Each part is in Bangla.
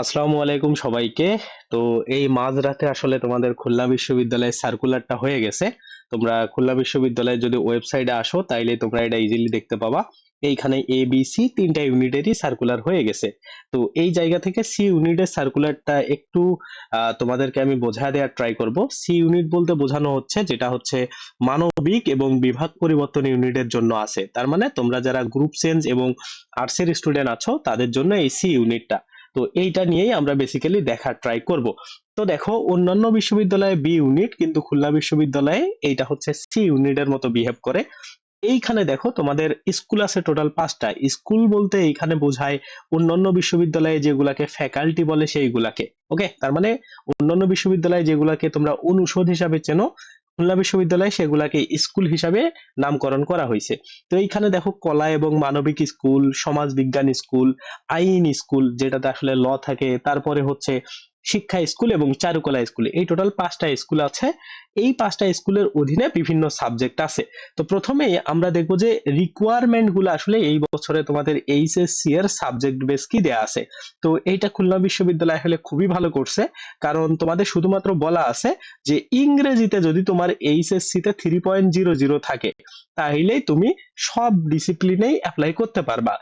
আসসালামু আলাইকুম সবাইকে। তো এই মাঝরাতে আসলে তোমাদের খুলনা বিশ্ববিদ্যালয়ের সার্কুলারটা হয়ে গেছে। তোমরা খুলনা বিশ্ববিদ্যালয়ের যদি ওয়েবসাইটে আসো, তাইলে তোমরা এটা ইজিলি দেখতে পাবা। এইখানে এ বি সি তিনটা ইউনিটেরই সার্কুলার হয়ে গেছে। তো এই জায়গা থেকে সি ইউনিটের সার্কুলারটা একটু তোমাদেরকে আমি বোঝা দেওয়ার ট্রাই করব। সি ইউনিট বলতে বোঝানো হচ্ছে যেটা হচ্ছে মানবিক এবং বিভাগ পরিবর্তন ইউনিটের জন্য আছে। তার মানে তোমরা যারা গ্রুপ চেঞ্জ এবং আর্টসের স্টুডেন্ট আছো, তাদের জন্য এই সি ইউনিটটা তো এইটা নিয়েই আমরা বেসিক্যালি দেখার ট্রাই করব। তো দেখো, অন্যান্য বিশ্ববিদ্যালয়ে বি ইউনিট কিন্তু খুলনা বিশ্ববিদ্যালয়ে এইটা হচ্ছে সি ইউনিটের মতো বিহেভ করে। এইখানে দেখো, তোমাদের স্কুল আছে টোটাল পাঁচটা। স্কুল বলতে এইখানে বোঝায় অন্যান্য বিশ্ববিদ্যালয়ে যেগুলাকে ফ্যাকাল্টি বলে সেইগুলাকে। ওকে তার মানে অন্যান্য বিশ্ববিদ্যালয়ে যেগুলাকে তোমরা অনুষদ হিসাবে চেনো খুলনা বিশ্ববিদ্যালয়ে সেগুলাকে স্কুল হিসাবে নামকরণ করা হয়েছে। তো এইখানে দেখো কলা এবং মানবিক স্কুল সমাজ বিজ্ঞান স্কুল, আইন স্কুল, যেটাতে আসলে ল থাকে, তারপরে হচ্ছে শিক্ষা স্কুল এবং চারুকলা স্কুল। এই টোটাল পাঁচটা স্কুল আছে। এই পাঁচটা স্কুলের অধীনে বিভিন্ন সাবজেক্ট আছে। তো প্রথমেই আমরা দেখব যে রিকোয়ারমেন্টগুলো আসলে এই বছরে তোমাদের এইচএসসি এর সাবজেক্ট বেস কি দেয়া আছে। তো এইটা খুলনা বিশ্ববিদ্যালয় আসলে খুবই ভালো করছে। কারণ তোমাদের শুধুমাত্র বলা আছে যে ইংরেজিতে যদি তোমার এইচএসসি তে থ্রি পয়েন্ট জিরো জিরো থাকে তাহলেই তুমি সব ডিসিপ্লিনেই অ্যাপ্লাই করতে পারবা।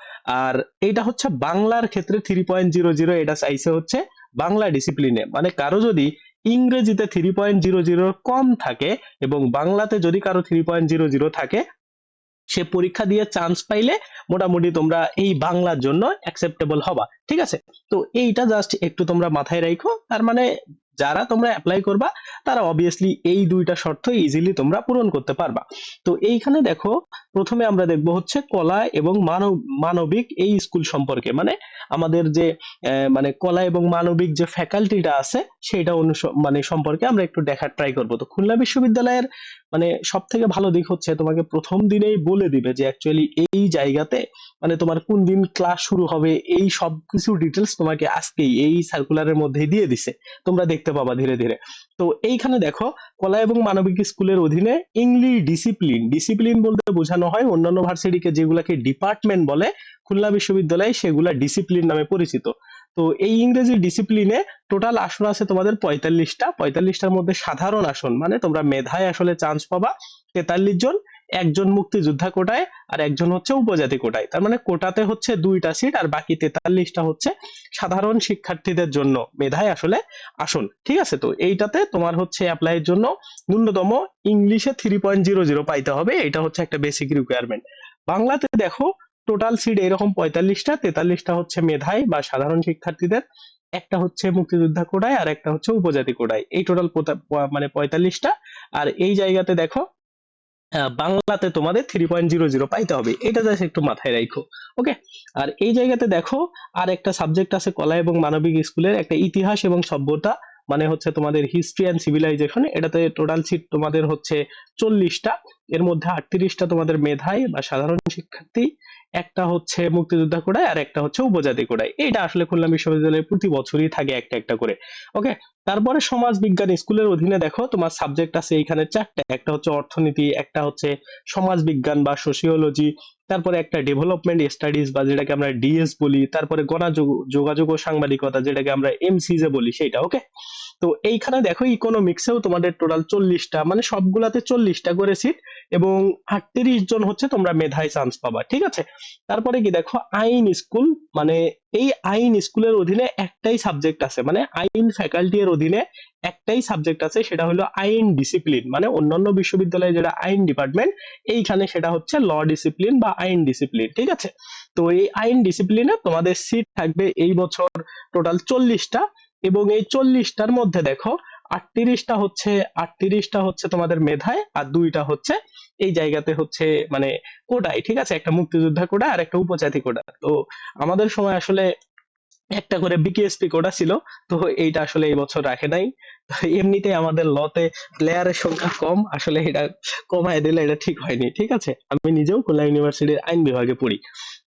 আর এটা হচ্ছে বাংলার ক্ষেত্রে থ্রি পয়েন্ট জিরো জিরো এটা চাইছে হচ্ছে বাংলা ডিসিপ্লিনে মানে কারও যদি ইংরেজিতে থ্রি পয়েন্ট জিরো জিরোর কম থাকে এবং বাংলাতে যদি কারও থ্রি পয়েন্ট জিরো জিরো থাকে, সে পরীক্ষা দিয়ে চান্স পাইলে মোটামুটি তোমরা এই বাংলার জন্য অ্যাকসেপ্টেবল হবা। ঠিক আছে? তো এইটা জাস্ট একটু তোমরা মাথায় রাখো তার মানে যারা তোমরা অ্যাপ্লাই করবা তারা অবভিয়াসলি এই দুইটা শর্ত ইজিলি তোমরা পূরণ করতে পারবা। তো এইখানে দেখো, প্রথমে আমরা দেখব হচ্ছে কলা এবং মানব, মানবিক এই স্কুল সম্পর্কে। মানে আমাদের যে মানে কলা এবং মানবিক যে ফ্যাকাল্টিটা আছে সেটা মানে সম্পর্কে আমরা একটু দেখার ট্রাই করব। তো খুলনা বিশ্ববিদ্যালয়ের মানে সব থেকে ভালো দিক হচ্ছে তোমাকে প্রথম দিনেই বলে দিবে যে অ্যাকচুয়ালি এই জায়গাতে মানে তোমার কোন দিন ক্লাস শুরু হবে, এই সব কিছু ডিটেলস তোমাকে আজকেই এই সার্কুলারের মধ্যেই দিয়ে দিছে। তোমরা দেখতে পাবা ধীরে ধীরে। তো এইখানে দেখো, কলা এবং মানবিক স্কুলের অধীনে ইংলিশ ডিসিপ্লিন ডিসিপ্লিন বলতে বোঝানো হয় অন্যান্য ভার্সিটিকে যেগুলাকে ডিপার্টমেন্ট বলে, খুলনা বিশ্ববিদ্যালয়ে সেগুলা ডিসিপ্লিন নামে পরিচিত। তো এই ইংরেজি ডিসিপ্লিনে টোটাল আসন আছে তোমাদের পঁয়তাল্লিশটা, পঁয়তাল্লিশটার মধ্যে সাধারণ আসন মানে তোমরা মেধায় আসলে চান্স পাবা তেতাল্লিশ জন একজন মুক্তিযোদ্ধা কোটায় আর একজন হচ্ছে উপজাতি কোটায়। তার মানে কোটাতে হচ্ছে দুইটা সিট আর বাকি তেতাল্লিশটা হচ্ছে সাধারণ শিক্ষার্থীদের জন্য। মেধায় আসলে আসন, ঠিক আছে? তো এইটাতে তোমার হচ্ছে অ্যাপ্লাইয়ের জন্য ন্যূনতম ইংলিশে থ্রি পয়েন্ট জিরো জিরো পাইতে হবে। এটা হচ্ছে একটা বেসিক রিকোয়ারমেন্ট বাংলাতে দেখো টোটাল সিট এরকম পঁয়তাল্লিশটা, তেতাল্লিশটা হচ্ছে মেধায় বা সাধারণ শিক্ষার্থীদের, একটা হচ্ছে মুক্তিযোদ্ধা কোটায় আর একটা হচ্ছে উপজাতি কোটায়। এই টোটাল মানে পঁয়তাল্লিশটা। আর এই জায়গাতে দেখো বাংলাতে তোমাদের থ্রি পয়েন্ট জিরো জিরো পাইতে হবে। এটা জাস্ট একটু মাথায় রাখো ওকে আর এই জায়গাতে দেখো, আর একটা সাবজেক্ট আছে কলা এবং মানবিক স্কুলের, একটা ইতিহাস এবং সভ্যতা মানে হচ্ছে তোমাদের হিস্ট্রি অ্যান্ড সিভিলাইজেশন এটাতে টোটাল সিট তোমাদের হচ্ছে চল্লিশটা, এর মধ্যে আটত্রিশটা তোমাদের মেধায় বা সাধারণ শিক্ষার্থী একটা হচ্ছে মুক্তিযোদ্ধা কোটায় আর একটা হচ্ছে উপজাতি কোটায় এটা আসলে খুলনা বিশ্ববিদ্যালয়ে প্রতি বছরই থাকে একটা একটা করে। ওকে তারপরে সমাজ বিজ্ঞান স্কুলের অধীনে দেখো, তোমার সাবজেক্ট আছে এখানে চারটা। একটা হচ্ছে অর্থনীতি, একটা হচ্ছে সমাজ বিজ্ঞান বা সোশিওলজি তারপরে একটা ডেভেলপমেন্ট স্টাডিজ বা যেটাকে আমরা ডিএস বলি, তারপরে গণযোগ- যোগাযোগ ও সাংবাদিকতা, যেটাকে আমরা এমসিজে বলি সেটা ওকে তো এইখানে দেখো ইকোনমিক্সেও তোমাদের টোটাল চল্লিশটা মানে সবগুলাতে চল্লিশটা করে সিট এবং আটত্রিশ জন হচ্ছে তোমরা মেধায় চান্স পাবা, ঠিক আছে? তারপরে কি দেখো, আইন স্কুল মানে এই আইন স্কুলের অধীনে একটাই সাবজেক্ট আছে মানে আইন ফ্যাকাল্টি এর অধীনে একটাই সাবজেক্ট আছে, সেটা হলো আইন ডিসিপ্লিন মানে অন্যান্য বিশ্ববিদ্যালয়ে যেটা আইন ডিপার্টমেন্ট এইখানে সেটা হচ্ছে ল ডিসিপ্লিন বা আইন ডিসিপ্লিন ঠিক আছে? তো এই আইন ডিসিপ্লিনে তোমাদের সিট থাকবে এই বছর টোটাল চল্লিশটা এবং এই চল্লিশটার মধ্যে দেখো, আটত্রিশটা হচ্ছে আটত্রিশটা হচ্ছে তোমাদের মেধায় আর দুইটা হচ্ছে এই জায়গাতে হচ্ছে মানে কোটায়, ঠিক আছে? একটা মুক্তিযোদ্ধা কোটা আর একটা উপজাতি কোটা। তো আমাদের সময় আসলে একটা করে বিকেএসপি কোটা ছিল, তো এইটা আসলে এই বছর রাখে নাই। এমনিতে আমাদের লতে প্লেয়ারের সংখ্যা কম, আসলে এটা কমায় দিলে এটা ঠিক হয়নি, ঠিক আছে? আমি নিজেও খুলনা ইউনিভার্সিটির আইন বিভাগে পড়ি।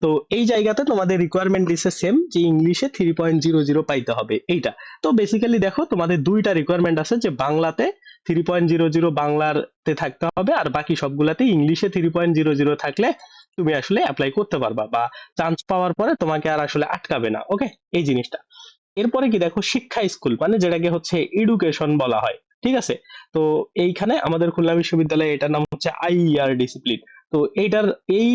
তো এই জায়গাতে তোমাদের রিকোয়ারমেন্ট দিচ্ছে সেম যে ইংলিশে থ্রি পয়েন্ট জিরো জিরো পাইতে হবে, এইটা। তো বেসিক্যালি দেখো, তোমাদের দুইটা রিকোয়ারমেন্ট আছে যে বাংলাতে থ্রি পয়েন্ট জিরো জিরো বাংলাতে থাকতে হবে আর বাকি সবগুলাতে ইংলিশে থ্রি পয়েন্ট জিরো জিরো থাকলে তুমি আসলে অ্যাপ্লাই করতে পারবা বা চান্স পাওয়ার পরে তোমাকে আর আসলে আটকাবে না ওকে এই জিনিসটা। এরপরে কি দেখো, শিক্ষা স্কুল মানে যেটাকে হচ্ছে এডুকেশন বলা হয়, ঠিক আছে? তো এইখানে আমাদের খুলনা বিশ্ববিদ্যালয়ে এটার নাম হচ্ছে আইআর ডিসিপ্লিন তো এইটার এই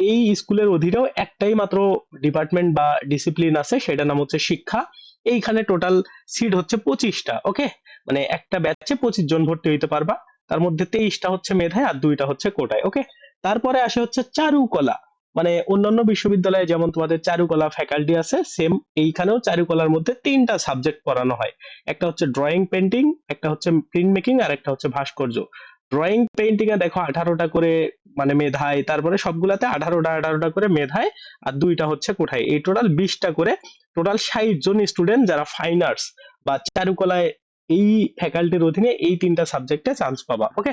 এই স্কুলের অধীনেও একটাই মাত্র ডিপার্টমেন্ট বা ডিসিপ্লিন আছে, সেটার নাম হচ্ছে শিক্ষা। এইখানে টোটাল সিট হচ্ছে পঁচিশটা ওকে মানে একটা ব্যাচে পঁচিশ জন ভর্তি হইতে পারবা। তার মধ্যে তেইশটা হচ্ছে মেধায় আর দুইটা হচ্ছে কোটায় ওকে তারপরে আসে হচ্ছে চারুকলা। মানে অন্যান্য বিশ্ববিদ্যালয়ে যেমন তোমাদের চারুকলা ফ্যাকাল্টি আছে সেম এইখানেও চারুকলার মধ্যে তিনটা সাবজেক্ট পড়ানো হয়। একটা হচ্ছে ড্রয়িং পেন্টিং একটা হচ্ছে প্রিন্ট মেকিং আর একটা হচ্ছে ভাস্কর্য। ড্রয়িং পেন্টিং এ দেখো আঠারোটা করে মানে মেধায়, তারপরে সবগুলাতে আঠারোটা আঠারোটা করে মেধায় আর দুইটা হচ্ছে কোঠায়। এই টোটাল বিশটা করে টোটাল ষাট জন স্টুডেন্ট যারা ফাইন আর্টস বা চারুকলায় এই ফ্যাকাল্টির অধীনে এই তিনটা সাবজেক্টে চান্স পাবা ওকে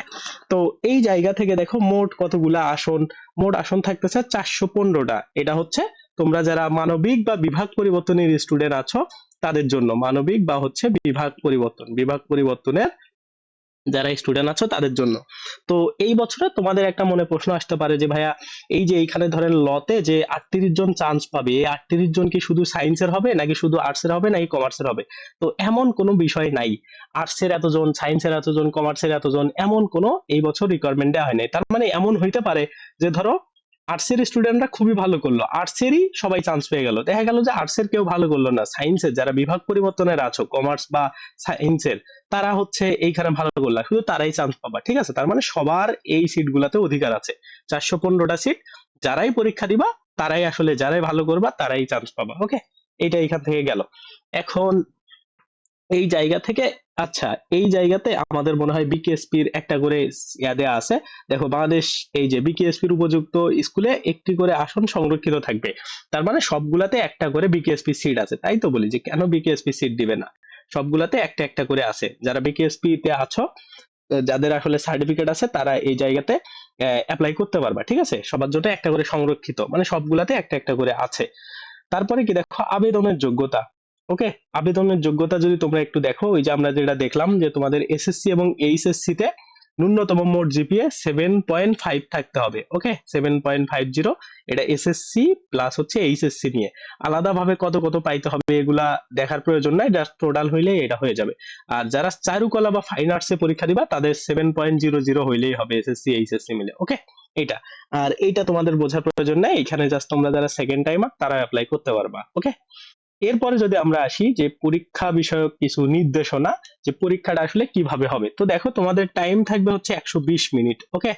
তো এই জায়গা থেকে দেখো মোট কতগুলা আসন, মোট আসন থাকতেছে চারশো পনেরোটা। এটা হচ্ছে তোমরা যারা মানবিক বা বিভাগ পরিবর্তনের স্টুডেন্ট আছো, তাদের জন্য। মানবিক বা হচ্ছে বিভাগ পরিবর্তন। বিভাগ পরিবর্তনের যারা স্টুডেন্ট আছো তাদের জন্য। তো এই বছরে তোমাদের একটা মনে প্রশ্ন আসতে পারে যে, ভাইয়া, এই যে এইখানে ধরেন লতে যে আটত্রিশ জন চান্স পাবে, এই আটত্রিশ জন কি শুধু সায়েন্সের হবে নাকি শুধু আর্টসের হবে নাকি কমার্সের হবে? তো এমন কোনো বিষয় নাই। আর্টসের এতজন সায়েন্সের এতজন কমার্সের এতজন, এমন কোনো এই বছর রিকোয়ারমেন্ট হয় নাই তার মানে এমন হইতে পারে যে, ধরো আর্টসের স্টুডেন্টরা খুবই ভালো করল। আর্টসেরই সবাই চান্স পেয়ে গেল। দেখা গেল যে আর্টসের কেউ ভালো করল না। সায়েন্সের যারা বিভাগ পরিবর্তনের আছো কমার্স বা সায়েন্সের তারা হচ্ছে এইখানে ভালো করলা। শুধু তারাই চান্স পাবা, ঠিক আছে? তার মানে সবার এই সিট গুলাতে অধিকার আছে। চারশো পনেরোটা সিট যারাই পরীক্ষা দিবা, তারাই আসলে যারাই ভালো করবা, তারাই চান্স পাবা ওকে এটা এখান থেকে গেল। এখন এই জায়গা থেকে আচ্ছা এই জায়গাতে আমাদের মনে হয় বিকেএসপির একটা করে ইয়া দেয়া আছে। দেখো, বাংলাদেশ এই যে বিকেএসপির উপযুক্ত স্কুলে একটি করে আসন সংরক্ষিত থাকবে। তার মানে সবগুলাতে একটা করে বিকেএসপি সিট আছে। তাই তো বলি যে কেন বিকেএসপি সিট দিবে না? সবগুলাতে একটা একটা করে আছে। যারা বিকেএসপি তে আছো, যাদের আসলে সার্টিফিকেট আছে, তারা এই জায়গাতে অ্যাপ্লাই করতে পারবা। ঠিক আছে? সবার জন্য একটা করে সংরক্ষিত। মানে সবগুলাতে একটা একটা করে আছে। তারপরে কি দেখো, আবেদনের যোগ্যতা। ওকে? আবেদনের যোগ্যতা যদি তোমরা একটু দেখো, ওই যে আমরা যেটা দেখলাম যে তোমাদের এসএসসি এবং এইচএসসি তে ন্যূনতম মোট জিপিএ সেভেন পয়েন্ট ফাইভ থাকতে হবে, okay? Seven point five zero এটা এসএসসি প্লাস হচ্ছে এইচএসসি নিয়ে। আলাদাভাবে কত কত পাইতে হবে এগুলা দেখার প্রয়োজন নাই জাস্ট টোটাল হইলে এটা হয়ে যাবে। আর যারা চারুকলা বা ফাইন আর্টসে পরীক্ষা দিবা, তাদের সেভেন পয়েন্ট জিরো জিরো হইলেই হবে এসএসসি এইচএসসি মিলে, ওকে? এটা আর এইটা তোমাদের বোঝার প্রয়োজন নেই, এখানে জাস্ট তোমরা যারা সেকেন্ড টাইমার তারা অ্যাপ্লাই করতে পারবা, ওকে? এরপরে যদি আমরা আসি যে পরীক্ষা বিষয়ক কিছু নির্দেশনা, যে পরীক্ষাটা আসলে কীভাবে হবে? তো দেখো তোমাদের টাইম থাকবে হচ্ছে একশো বিশ মিনিট ওকে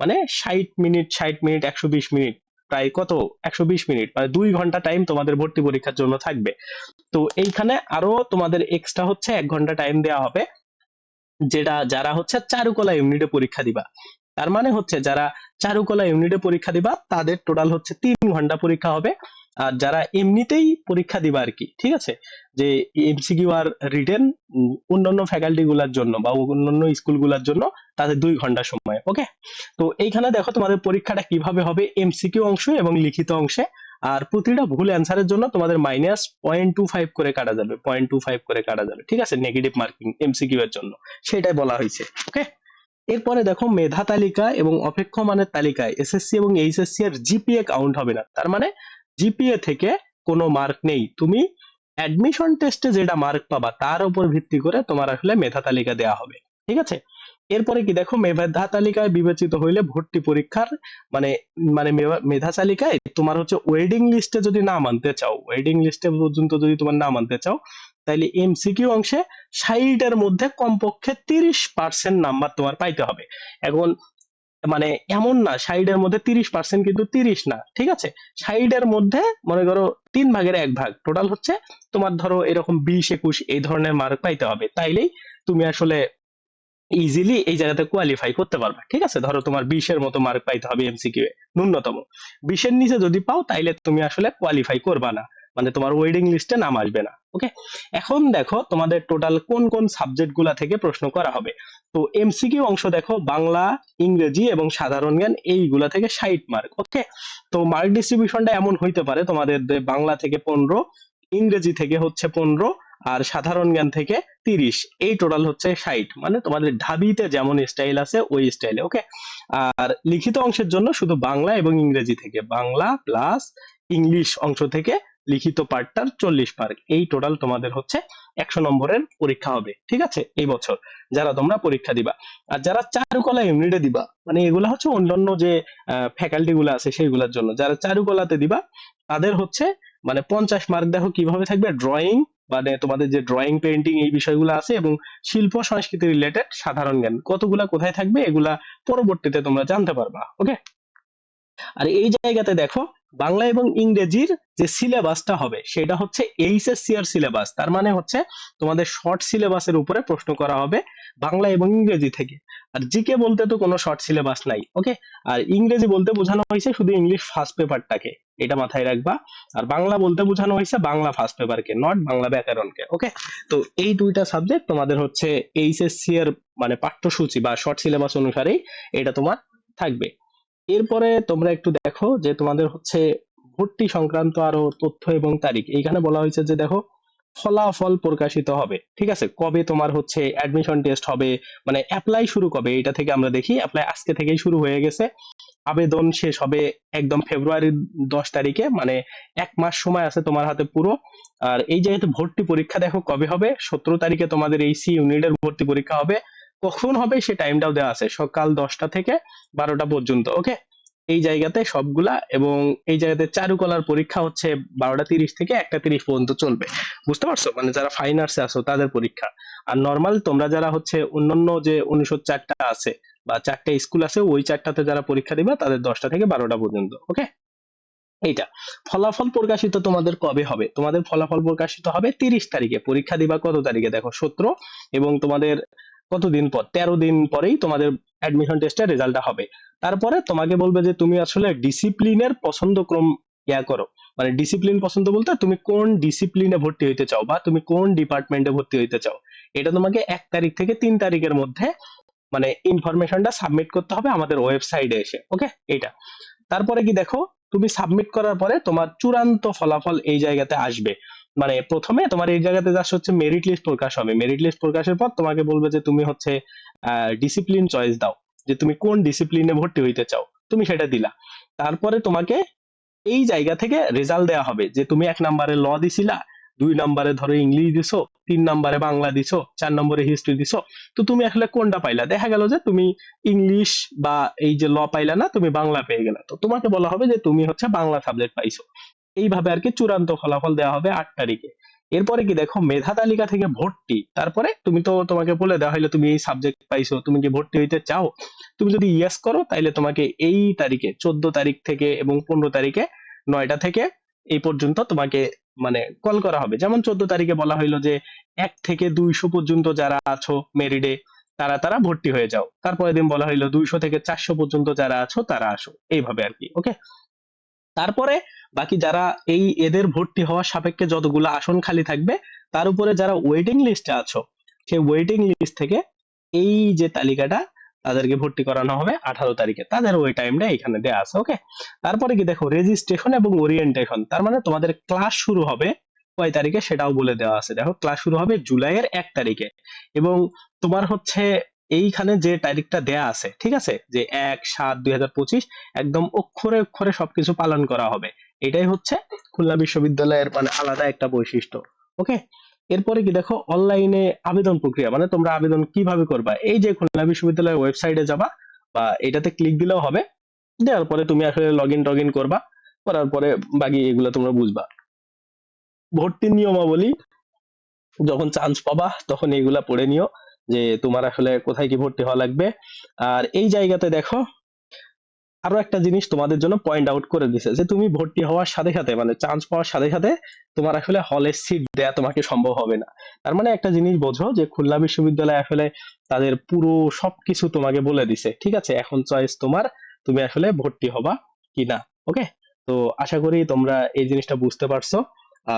মানে ষাট মিনিট ষাট মিনিট একশো বিশ মিনিট প্রায় কত? একশো বিশ মিনিট মানে দুই ঘণ্টা টাইম তোমাদের ভর্তি পরীক্ষার জন্য থাকবে। তো এইখানে আরও তোমাদের এক্সট্রা হচ্ছে এক ঘণ্টা টাইম দেওয়া হবে, যেটা যারা হচ্ছে চারুকলা ইউনিটে পরীক্ষা দিবা। তার মানে হচ্ছে যারা চারুকলা ইউনিটে পরীক্ষা দিবা, তাদের টোটাল হচ্ছে তিন ঘণ্টা পরীক্ষা হবে। আর যারা এমনিতেই পরীক্ষা দিবা আর কি, ঠিক আছে? যে এমসিকিউ আর রিটেন অন্যান্য ফ্যাকাল্টি গুলার জন্য বা অন্যান্য স্কুলগুলার জন্য তাদের দুই ঘণ্টা সময় ওকে তো এইখানে দেখো তোমাদের পরীক্ষাটা কীভাবে হবে এমসিকিউ অংশ এবং লিখিত অংশে, আর প্রতিটা ভুল অ্যান্সারের জন্য তোমাদের মাইনাস পয়েন্ট টু ফাইভ করে কাটা যাবে পয়েন্ট টু ফাইভ করে কাটা যাবে, ঠিক আছে? নেগেটিভ মার্কিং এমসিকিউ এর জন্য, সেটাই বলা হয়েছে ওকে এরপরে দেখো মেধা তালিকা এবং অপেক্ষমানের তালিকায় এসএসসি এবং এইচএসসি এর জিপিএ কাউন্ট হবে না, তার মানে জিপিএ থেকে কোনো মার্ক নেই। তুমি অ্যাডমিশন টেস্টে যেটা মার্ক পাবা, তার উপর ভিত্তি করে তোমার আসলে মেধা তালিকা দেওয়া হবে। ঠিক আছে? এরপরে কি দেখো, মেধা তালিকায় বিবেচিত হইলে ভর্তি পরীক্ষার মানে মানে মেধা- তালিকায় তোমার হচ্ছে ওয়েডিং লিস্টে যদি নাম আনতে চাও ওয়েডিং লিস্টে পর্যন্ত যদি তোমার নাম আনতে চাও তাহলে এমসিকিউ অংশে ষাটের মধ্যে কমপক্ষে তিরিশ পার্সেন্ট নাম্বার তোমার পাইতে হবে। এখন মানে এমন না ষাটের মধ্যে তিরিশ পার্সেন্ট কিন্তু তিরিশ না, ঠিক আছে? ষাটের মধ্যে মনে করো তিন ভাগের এক ভাগ টোটাল হচ্ছে তোমার ধরো এরকম বিশ, একুশ, এই ধরনের মার্ক পাইতে হবে। তাইলেই তুমি আসলে ইজিলি এই জায়গাতে কোয়ালিফাই করতে পারবে, ঠিক আছে? ধরো তোমার বিশের মতো মার্ক পাইতে হবে এমসিকিউ এ, ন্যূনতম। বিশের নিচে যদি পাও, তাইলে তুমি আসলে কোয়ালিফাই করবা না। মানে তোমার ওয়েডিং লিস্টে নাম আসবে না ওকে এখন দেখো তোমাদের টোটাল কোন কোন সাবজেক্টগুলা থেকে প্রশ্ন করা হবে। তো এমসিকিউ অংশ দেখো, বাংলা, ইংরেজি এবং সাধারণ জ্ঞান এইগুলা থেকে ষাট মার্ক ওকে তো মার্ক ডিস্ট্রিবিউশনটা এমন হইতে পারে, তোমাদের বাংলা থেকে পনেরো, ইংরেজি থেকে হচ্ছে পনেরো, আর সাধারণ জ্ঞান থেকে তিরিশ, এই টোটাল হচ্ছে ষাট মানে তোমাদের ঢাবিতে যেমন স্টাইল আছে, ওই স্টাইলে ওকে আর লিখিত অংশের জন্য শুধু বাংলা এবং ইংরেজি থেকে, বাংলা প্লাস ইংলিশ অংশ থেকে লিখিত পার্টটার চল্লিশ মার্ক এই টোটাল তোমাদের হচ্ছে একশো নম্বরের পরীক্ষা হবে, ঠিক আছে? এই বছর যারা তোমরা পরীক্ষা দিবা। আর যারা চারুকলা ইউনিটে দিবা মানে এগুলা হচ্ছে অন্যান্য যে ফ্যাকাল্টি গুলো আছে সেইগুলোর জন্য। যারা চারুকলাতে দিবা, তাদের হচ্ছে মানে পঞ্চাশ মার্ক দেখো কীভাবে থাকবে? ড্রয়িং মানে তোমাদের যে ড্রয়িং পেন্টিং এই বিষয়গুলো আছে এবং শিল্প সংস্কৃতি রিলেটেড সাধারণ জ্ঞান। কতগুলা কোথায় থাকবে? এগুলা পরবর্তীতে তোমরা জানতে পারবা ওকে আর এই জায়গাতে দেখো বাংলা এবং ইংরেজির যে সিলেবাসটা হবে, সেটা হচ্ছে এইচএসসি এর সিলেবাস। তার মানে হচ্ছে তোমাদের শর্ট সিলেবাসের উপরে প্রশ্ন করা হবে বাংলা এবং ইংরেজি থেকে। আর জিকে বলতে তো কোনো শর্ট সিলেবাস নাই, ওকে? আর ইংরেজি বলতে বোঝানো হয়েছে শুধু ইংলিশ ফার্স্ট পেপারটাকে এটা মাথায় রাখবা। আর বাংলা বলতে বোঝানো হয়েছে বাংলা ফার্স্ট পেপারকে নট বাংলা ব্যাকরণকে ওকে? তো এই দুইটা সাবজেক্ট তোমাদের হচ্ছে এইচএসসি এর মানে পাঠ্যসূচি বা শর্ট সিলেবাস অনুসারেই এটা তোমার থাকবে। এরপরে তোমরা একটু দেখো যে তোমাদের হচ্ছে ভর্তি সংক্রান্ত আরও তথ্য এবং তারিখ। এইখানে বলা হয়েছে যে দেখো, ফলাফল প্রকাশিত হবে। ঠিক আছে? কবে তোমার হচ্ছে অ্যাডমিশন টেস্ট হবে? মানে অ্যাপ্লাই শুরু কবে? এটা থেকে আমরা দেখি। অ্যাপ্লাই আজকে থেকেই শুরু হয়ে গেছে। আবেদন শেষ হবে একদম ফেব্রুয়ারির দশ তারিখে। মানে এক মাস সময় আছে তোমার হাতে পুরো। আর এই যেহেতু ভর্তি পরীক্ষা দেখো কবে হবে? সতেরো তারিখে তোমাদের এই সি ইউনিটের ভর্তি পরীক্ষা হবে। কখন হবে সে টাইমটাও দেওয়া আছে। সকাল দশটা থেকে বারোটা পর্যন্ত ওকে এই জায়গাতে সবগুলা এবং এই জায়গাতে চারুকলার পরীক্ষা হচ্ছে বারোটা তিরিশ থেকে একটা তিরিশ পর্যন্ত চলবে। বুঝতে পারছ? মানে যারা ফাইন আর্টসে আছো, তাদের পরীক্ষা। আর নর্মাল তোমরা যারা হচ্ছে অন্যান্য যে অনুষদ চারটা আছে বা চারটা স্কুল আছে, ওই চারটাতে যারা পরীক্ষা দিবে, তাদের দশটা থেকে বারোটা পর্যন্ত ওকে এইটা। ফলাফল প্রকাশিত তোমাদের কবে হবে? তোমাদের ফলাফল প্রকাশিত হবে তিরিশ তারিখে। পরীক্ষা দিবা কত তারিখে? দেখো, সতেরো এবং তোমাদের কতদিন পর? তেরো দিন পরেই তোমাদের অ্যাডমিশন টেস্টের রেজাল্টটা হবে। তারপরে তোমাকে বলবে যে, তুমি আসলে ডিসিপ্লিনের পছন্দ ক্রম ইয়া করো। মানে ডিসিপ্লিন পছন্দ বলতে, তুমি কোন ডিসিপ্লিনে ভর্তি হইতে চাও বা তুমি কোন ডিপার্টমেন্টে ভর্তি হইতে চাও? এটা তোমাকে এক তারিখ থেকে তিন তারিখের মধ্যে মানে ইনফরমেশনটা সাবমিট করতে হবে আমাদের ওয়েবসাইটে এসে। ওকে এটা তারপরে কি দেখো, তুমি সাবমিট করার পরে তোমার চূড়ান্ত ফলাফল এই জায়গাতে আসবে। মানে প্রথমে তোমার এই জায়গাতে জাস্ট হচ্ছে মেরিট লিস্ট প্রকাশ হবে। মেরিট লিস্ট প্রকাশের পর তোমাকে বলবে যে তুমি হচ্ছে ডিসিপ্লিন চয়েস দাও। যে তুমি কোন ডিসিপ্লিনে ভর্তি হইতে চাও। তুমি সেটা দিলা। তারপরে তোমাকে এই জায়গা থেকে রেজাল্ট দেওয়া হবে যে তুমি এক নম্বরে ল দিছিলা, দুই নম্বরে ধরো ইংলিশ দিছো, তিন নম্বরে বাংলা দিছো, চার নম্বরে হিস্ট্রি দিছো। তো তুমি আসলে কোনটা পাইলা? দেখা গেল যে তুমি ইংলিশ বা এই যে ল পাইলা না, তুমি বাংলা পেয়ে গেলা। তো তোমাকে বলা হবে যে তুমি হচ্ছে বাংলা সাবজেক্ট পাইছো। এইভাবে আর কি চূড়ান্ত ফলাফল দেওয়া হবে আট তারিখে। এরপরে কি দেখো, মেধা তালিকা থেকে ভর্তি। তারপরে তুমি তো তোমাকে বলে দেওয়া হইল তুমি এই সাবজেক্ট পাইছো, তুমি কি ভর্তি হইতে চাও? তুমি যদি ইয়েস করো, তাইলে তোমাকে এই তারিখে, চোদ্দ তারিখ থেকে এবং পনেরো তারিখে, নয়টা থেকে এই পর্যন্ত তোমাকে মানে কল করা হবে। যেমন চোদ্দ তারিখে বলা হইল যে, এক থেকে দুইশো পর্যন্ত যারা আছো মেরিডে তারা তারা ভর্তি হয়ে যাও। তারপরে দিন বলা হইল, দুইশো থেকে চারশো পর্যন্ত যারা আছো, তারা আসো। এইভাবে আর কি ওকে তারপরে বাকি যারা এই এদের ভর্তি হওয়ার সাপেক্ষে যতগুলো আসন খালি থাকবে, তার উপরে যারা ওয়েটিং লিস্টে আছো, সেই ওয়েটিং লিস্ট থেকে এই যে তালিকাটা তাদেরকে ভর্তি করানো হবে আঠারো তারিখে। তাদের ওই টাইমটা এখানে দেওয়া আছে ওকে তারপরে কি দেখো রেজিস্ট্রেশন এবং ওরিয়েন্টেশন তার মানে তোমাদের ক্লাস শুরু হবে কয় তারিখে সেটাও বলে দেওয়া আছে। দেখো ক্লাস শুরু হবে জুলাইয়ের এক তারিখে এবং তোমার হচ্ছে এইখানে যে তারিখটা দেয়া আছে, ঠিক আছে? যে এক সাত দুই একদম অক্ষরে অক্ষরে সবকিছু পালন করা হবে। এটাই হচ্ছে খুলনা বিশ্ববিদ্যালয়ের মানে আলাদা একটা বৈশিষ্ট্য, ওকে? এরপরে কি দেখো, অনলাইনে আবেদন প্রক্রিয়া মানে তোমরা আবেদন কীভাবে করবা? এই যে খুলনা বিশ্ববিদ্যালয়ের ওয়েবসাইটে যাবা, বা এটাতে ক্লিক দিলেও হবে, দেওয়ার পরে তুমি আসলে লগ ইন টগ ইন করবা, করার পরে বাকি এগুলো তোমরা বুঝবা। ভর্তির নিয়মাবলী, যখন চান্স পাবা, তখন এগুলা পড়ে নিও। যে তোমার আসলে কোথায় কি ভর্তি হওয়া লাগবে। আর এই জায়গাতে দেখো, আরও একটা জিনিস তোমাদের জন্য পয়েন্ট আউট করে দিছে যে তুমি ভর্তি হওয়ার সাথে সাথে মানে চান্স পাওয়ার সাথে সাথে তোমার আসলে হলে সিট দেয়া তোমাকে সম্ভব হবে না। তার মানে একটা জিনিস বোঝো যে খুলনা বিশ্ববিদ্যালয় আসলে তাদের পুরো সবকিছু তোমাকে বলে দিছে, ঠিক আছে? এখন চয়েস তোমার, তুমি আসলে ভর্তি হবা কি না ওকে তো আশা করি তোমরা এই জিনিসটা বুঝতে পারছ।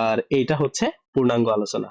আর এইটা হচ্ছে পূর্ণাঙ্গ আলোচনা।